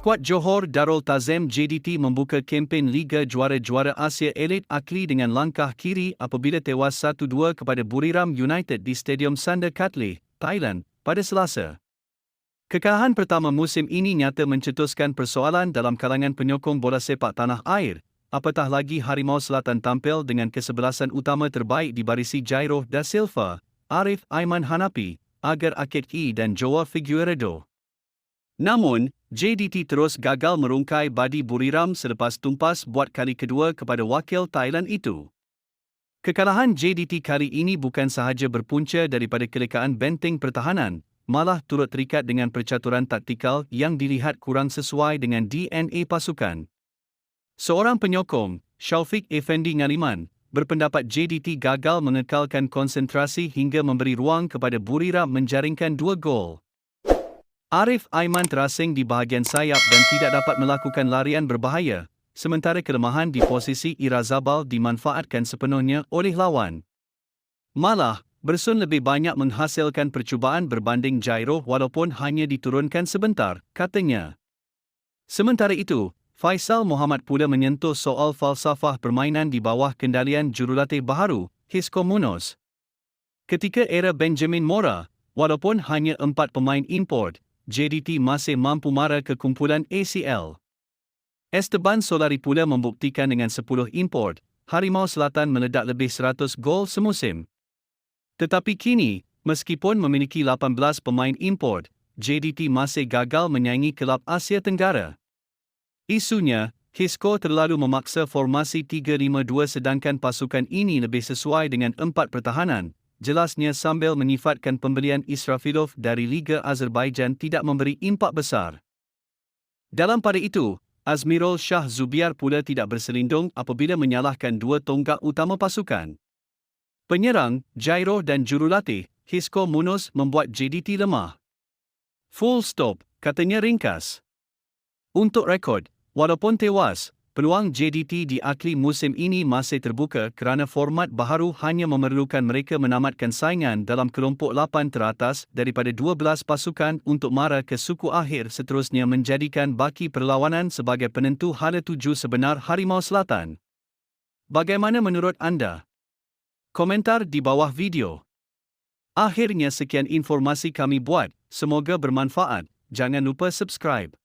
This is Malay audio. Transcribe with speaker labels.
Speaker 1: Skuad Johor Darul Tazem JDT membuka kempen Liga Juara-Juara Asia Elit Akli dengan langkah kiri apabila tewas 1-2 kepada Buriram United di Stadium Sanda Katli, Thailand, pada Selasa. Kekalahan pertama musim ini nyata mencetuskan persoalan dalam kalangan penyokong bola sepak tanah air, apatah lagi Harimau Selatan tampil dengan kesebelasan utama terbaik di barisi Jairo da Silva, Arif Aiman Hanapi, Agar Akid E dan Joa Figueredo. Namun, JDT terus gagal merungkai Badi Buriram selepas tumpas buat kali kedua kepada wakil Thailand itu. Kekalahan JDT kali ini bukan sahaja berpunca daripada kelekaan benteng pertahanan, malah turut terikat dengan percaturan taktikal yang dilihat kurang sesuai dengan DNA pasukan. Seorang penyokong, Shaufik Effendi Ngariman, berpendapat JDT gagal mengekalkan konsentrasi hingga memberi ruang kepada Buriram menjaringkan dua gol. Arif Aiman terasing di bahagian sayap dan tidak dapat melakukan larian berbahaya, sementara kelemahan di posisi Irazabal dimanfaatkan sepenuhnya oleh lawan. Malah, Bersun lebih banyak menghasilkan percubaan berbanding Jairo walaupun hanya diturunkan sebentar, katanya. Sementara itu, Faisal Muhammad pula menyentuh soal falsafah permainan di bawah kendalian jurulatih baharu, Hisco Munoz. Ketika era Benjamin Mora, walaupun hanya empat pemain import, JDT masih mampu mara ke kumpulan ACL. Esteban Solari pula membuktikan dengan 10 import, Harimau Selatan meledak lebih 100 gol semusim. Tetapi kini, meskipun memiliki 18 pemain import, JDT masih gagal menyaingi kelab Asia Tenggara. Isunya, Hisco terlalu memaksa formasi 3-5-2 sedangkan pasukan ini lebih sesuai dengan empat pertahanan, jelasnya sambil menyifatkan pembelian Israfilov dari Liga Azerbaijan tidak memberi impak besar. Dalam pada itu, Azmirul Shah Zubiar pula tidak berselindung apabila menyalahkan dua tonggak utama pasukan. Penyerang, Jairo dan jurulatih, Hisco Munoz membuat JDT lemah. Full stop, katanya ringkas. Untuk rekod, walaupun tewas, peluang JDT di akhir musim ini masih terbuka kerana format baharu hanya memerlukan mereka menamatkan saingan dalam kelompok 8 teratas daripada 12 pasukan untuk mara ke suku akhir seterusnya menjadikan baki perlawanan sebagai penentu hala tuju sebenar Harimau Selatan. Bagaimana menurut anda? Komentar di bawah video. Akhirnya sekian informasi kami buat, semoga bermanfaat. Jangan lupa subscribe.